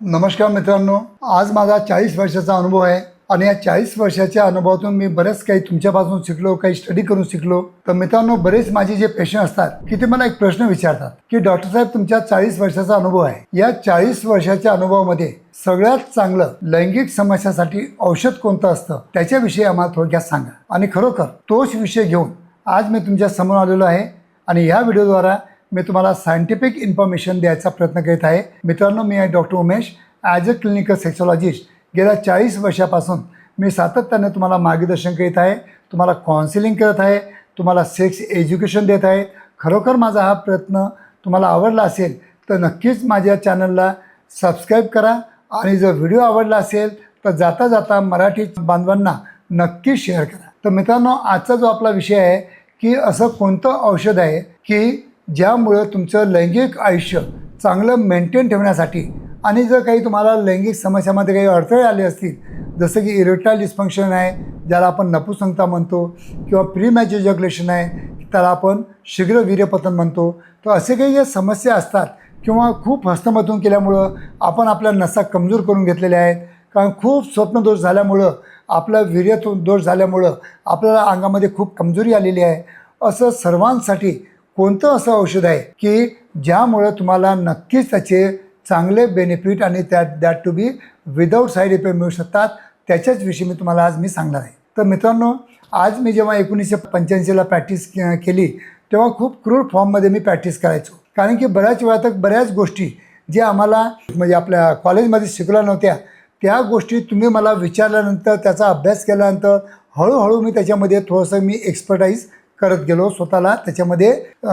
नमस्कार मित्रांनो आज माझा चाळीस वर्षाचा अनुभव आहे आणि या चाळीस वर्षाच्या अनुभवातून मी बरेच काही तुमच्यापासून शिकलो काही स्टडी करून शिकलो. तर मित्रांनो बरेच माझे जे पेशंट असतात की ते मला एक प्रश्न विचारतात की डॉक्टर साहेब तुमच्या चाळीस वर्षाचा अनुभव आहे. या चाळीस वर्षाच्या अनुभवामध्ये सगळ्यात चांगलं लैंगिक समस्यासाठी औषध कोणतं असतं त्याच्याविषयी आम्हाला थोडक्यात सांगा. आणि खरोखर तोच विषय घेऊन आज मी तुमच्यासमोर आलेलो आहे. आणि ह्या व्हिडिओद्वारा मी तुम्हाला सायंटिफिक इन्फॉर्मेशन द्यायचा प्रयत्न करीत आहे. मित्रांनो मी आहे doctor Umesh. As a clinical sexologist गेल्या चाळीस वर्षापासून मी सातत्याने तुम्हाला मार्गदर्शन करीत आहे. तुम्हाला काउन्सिलिंग करत आहे. तुम्हाला सेक्स एज्युकेशन देत आहे. खरोखर माझा हा प्रयत्न तुम्हाला आवडला असेल तर नक्कीच माझ्या चॅनलला सबस्क्राईब करा. आणि जर व्हिडिओ आवडला असेल तर जाता जाता मराठी बांधवांना नक्की शेअर करा. तर मित्रांनो आजचा जो आपला विषय आहे की असं कोणतं औषध आहे की ज्यामुळं तुमचं लैंगिक आयुष्य चांगलं मेंटेन ठेवण्यासाठी आणि जर काही तुम्हाला लैंगिक समस्यामध्ये काही अडथळे आले असतील जसं की इरेक्टाईल डिस्फंक्शन आहे ज्याला आपण नपुसंगता म्हणतो किंवा प्री मॅच आहे त्याला आपण शीघ्र वीर्यपतन म्हणतो तर असे काही ज्या समस्या असतात किंवा खूप हस्तमधून केल्यामुळं आपण आपल्या नसा कमजोर करून घेतलेल्या आहेत कारण खूप स्वप्नदोष झाल्यामुळं आपलं वीर्य दोष झाल्यामुळं आपल्याला अंगामध्ये खूप कमजोरी आलेली आहे असं सर्वांसाठी कोणतं असं औषध आहे की ज्यामुळं तुम्हाला नक्कीच त्याचे चांगले बेनिफिट आणि त्यात that to be without side effect मिळू शकतात त्याच्याच विषयी मी तुम्हाला आज मी सांगणार आहे. तर मित्रांनो आज मी जेव्हा एकोणीसशे पंच्याऐंशीला प्रॅक्टिस केली तेव्हा खूप क्रूर फॉर्ममध्ये मी प्रॅक्टिस करायचो. कारण की बऱ्याच वेळा तर बऱ्याच गोष्टी जे आम्हाला म्हणजे आपल्या कॉलेजमध्ये शिकल्या नव्हत्या त्या गोष्टी तुम्ही मला विचारल्यानंतर त्याचा अभ्यास केल्यानंतर हळूहळू मी त्याच्यामध्ये थोडंसं मी एक्सपर्टाईज करत गेलो स्वतःला त्याच्यामध्ये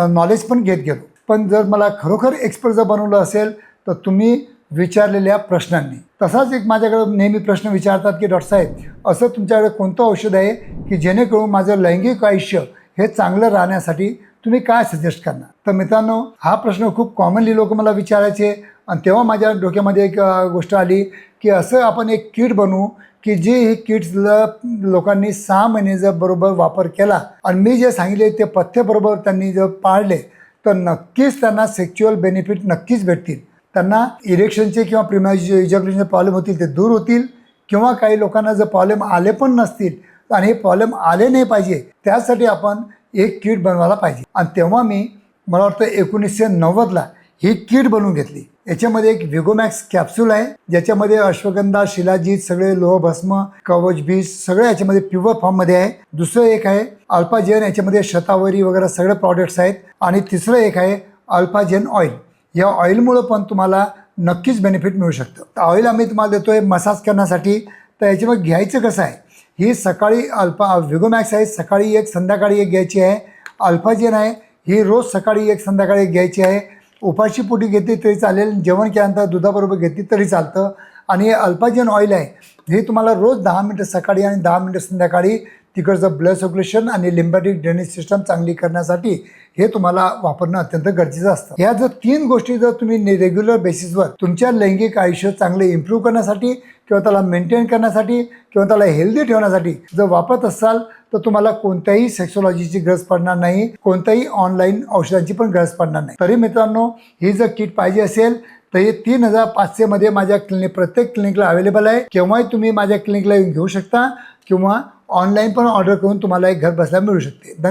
नॉलेज पण घेत गेलो. पण जर मला खरोखर एक्सपर्ट जर बनवलं असेल तर तुम्ही विचारलेल्या प्रश्नांनी. तसाच एक माझ्याकडे नेहमी प्रश्न विचारतात की डॉक्टर साहेब असं तुमच्याकडे कोणतं औषध आहे की जेणेकरून माझं लैंगिक आयुष्य हे चांगलं राहण्यासाठी तुम्ही काय सजेस्ट करणार? तर मित्रांनो हा प्रश्न खूप कॉमनली लोक मला विचारायचे. आणि तेव्हा माझ्या डोक्यामध्ये एक गोष्ट आली की असं आपण एक किट बनवू की जे ही किट्स लोकांनी सहा महिने जर बरोबर वापर केला आणि मी जे सांगितले ते पथ्यबरोबर त्यांनी जर पाळले तर नक्कीच त्यांना सेक्च्युअल बेनिफिट नक्कीच भेटतील. त्यांना इरेक्शनचे किंवा प्रिमॅज इजॅक्युलेशनचे प्रॉब्लेम होतील ते दूर होतील किंवा काही लोकांना जर प्रॉब्लेम आले पण नसतील आणि हे प्रॉब्लेम आले नाही पाहिजे त्यासाठी आपण एक किट बनवायला पाहिजे. आणि तेव्हा मी मला वाटतं एकोणीसशे नव्वदला ही किट बनवून घेतली. याच्यामध्ये एक व्हिगोमॅक्स कॅप्सूल आहे. ज्याच्यामध्ये अश्वगंधा शिलाजीत सगळे लोहभस्म कवच बीज सगळं याच्यामध्ये प्युअर फॉर्ममध्ये आहे. दुसरं एक आहे अल्फाजेन याच्यामध्ये शतावरी वगैरे सगळे प्रॉडक्ट्स आहेत. आणि तिसरं एक आहे अल्फाजेन ऑइल या ऑइलमुळं पण तुम्हाला नक्कीच बेनिफिट मिळू शकतं. ऑइल आम्ही तुम्हाला देतोय मसाज करण्यासाठी. तर याच्यामध्ये घ्यायचं कसं आहे? ही सकाळी अल्फा व्हिगोमॅक्स आहे. सकाळी एक संध्याकाळी एक घ्यायची आहे. अल्फाजेन आहे. ही रोज सकाळी एक संध्याकाळी एक घ्यायची आहे. उपाशी पोटी घेतली तरी चालेल जेवण केल्यानंतर दुधाबरोबर घेतली तरी चालतं. आणि हे ऑइल आहे हे तुम्हाला रोज दहा मिनटं सकाळी आणि दहा मिनटं संध्याकाळी तिकडचं ब्लड सर्क्युलेशन आणि लिम्बॅटिक ड्रेनेज सिस्टम चांगली करण्यासाठी हे तुम्हाला वापरणं अत्यंत गरजेचं असतं. ह्या जर तीन गोष्टी जर तुम्ही रेग्युलर बेसिसवर तुमच्या लैंगिक आयुष्य चांगले इम्प्रूव्ह करण्यासाठी किंवा त्याला मेंटेन करण्यासाठी किंवा त्याला हेल्दी ठेवण्यासाठी जर वापरत असाल तर तुम्हाला कोणत्याही सेक्सोलॉजीची गरज पडणार नाही कोणत्याही ऑनलाईन औषधांची पण गरज पडणार नाही. तरी मित्रांनो ही जर किट पाहिजे असेल तर हे तीन हजार पाचशेमध्ये माझ्या क्लिनिक प्रत्येक क्लिनिकला अवेलेबल आहे. केव्हाही तुम्ही माझ्या क्लिनिकला येऊन घेऊ शकता किंवा ऑनलाईन पण ऑर्डर करून तुम्हाला एक घर बसल्या मिळू शकते.